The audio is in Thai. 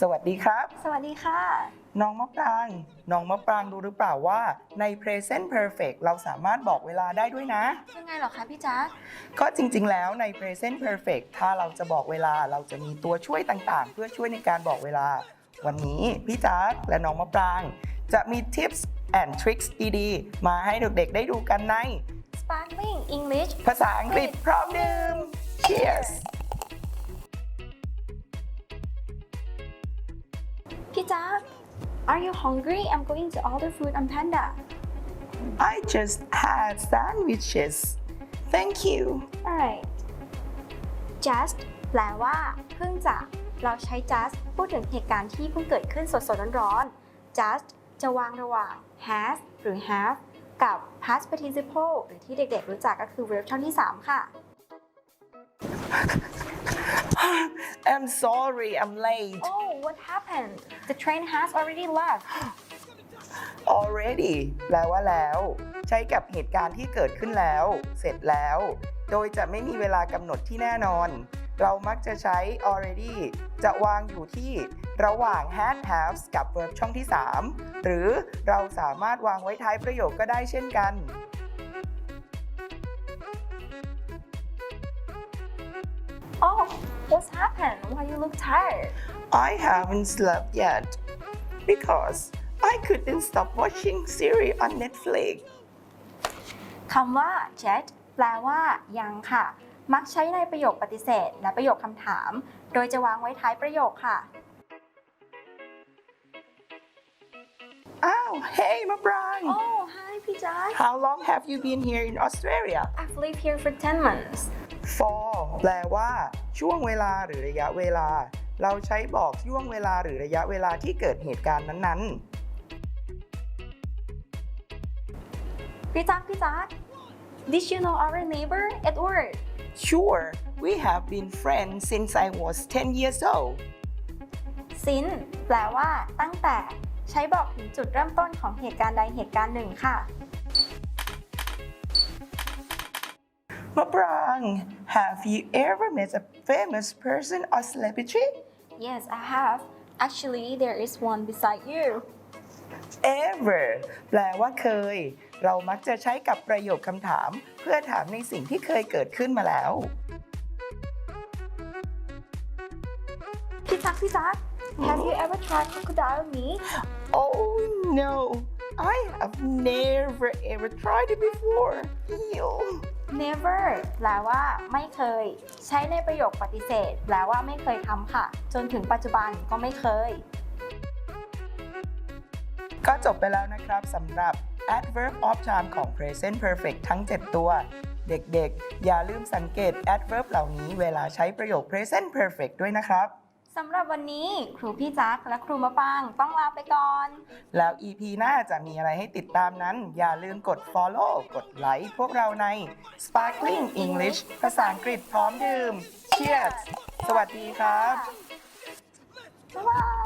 สวัสดีครับ สวัสดีค่ะ น้องมะปราง น้องมะปรางรู้หรือเปล่าว่าใน present perfect เราสามารถบอกเวลาได้ด้วยนะ ยังไงเหรอคะพี่จ๊ะ ก็จริงๆ แล้วใน present perfect ถ้าเราจะบอกเวลาเราจะมีตัวช่วยต่างๆ เพื่อช่วยในการบอกเวลา วันนี้พี่จ๊าดและน้องมะปราง จะมี tips and tricks ดีๆ มาให้เด็กๆ ได้ดูกันใน Sparkling English ภาษาอังกฤษพร้อมดื่ม Cheers พี่จ๊ะ Are you hungry? I'm going to order food on Panda. I just had sandwiches Thank you Alright Just แปลว่า เพิ่งจะ เราใช้ just พูดถึงเหตุการณ์ที่เพิ่งเกิดขึ้นสดๆร้อนๆ just จะวางระหว่าง has หรือ have กับ past participle หรือที่เด็กๆรู้จักก็คือ verb ช่องที่ 3 ค่ะ I'm sorry I'm late Oh what happened The train has already left already แปลว่าแล้ว ใช้กับเหตุการณ์ที่เกิดขึ้นแล้ว เสร็จแล้ว โดยจะไม่มีเวลากำหนดที่แน่นอน เรามักจะใช้ already จะวางอยู่ที่ระหว่าง had have กับ verb ช่องที่ 3 หรือเราสามารถวางไว้ท้ายประโยคก็ได้เช่นกัน Oh what's happened Why you look tired I haven't slept yet because I couldn't stop watching series on Netflix คำว่า yet แปลว่า ยังค่ะ มักใช้ในประโยคปฏิเสธ และประโยคคำถาม โดยจะวางไว้ท้ายประโยคค่ะ อ้าว Hey มะปราง Oh hi พี่จ๊ะ How long have you been here in Australia I've lived here for 10 months For แปลว่าช่วงเวลาหรือระยะเวลา เราใช้บอกช่วงเวลาหรือระยะเวลาที่เกิดเหตุการณ์นั้นพี่จ๊ะพี่จ๊ะ Did you know our neighbor Edward ๆ Sure we have been friends since I was 10 years old since แปลว่าตั้งแต่ใช้บอกถึงจุดเริ่มต้นของเหตุการณ์ใดเหตุการณ์หนึ่งค่ะ มะปราง Have you ever met a famous person or celebrity Yes I have Actually there is one beside you ever แปลว่าเคย เรามักจะใช้กับประโยคคำถาม เพื่อถามในสิ่งที่เคยเกิดขึ้นมาแล้ว พี่จ๊ะพี่จ๊ะ Have you ever tried crocodile meat Oh no I have never ever tried it before Ew. Never แปลว่าไม่เคย ใช้ในประโยคปฏิเสธ แปลว่าไม่เคยทำค่ะ จนถึงปัจจุบันก็ไม่เคย ก็จบไปแล้วนะครับสำหรับ adverb of time ของ present perfect ทั้ง 7 ตัว เด็กๆ อย่าลืมสังเกต adverb เหล่านี้เวลาใช้ประโยค present perfect ด้วยนะครับ สำหรับวันนี้ครูพี่จักและครูมะปางต้องลาไปก่อน แล้ว EP หน้าจะมีอะไรให้ติดตามนั้น อย่าลืมกด follow กดไลค์พวกเราใน Sparkling English ภาษาอังกฤษพร้อมดื่ม Cheers สวัสดีครับ บ๊ายบาย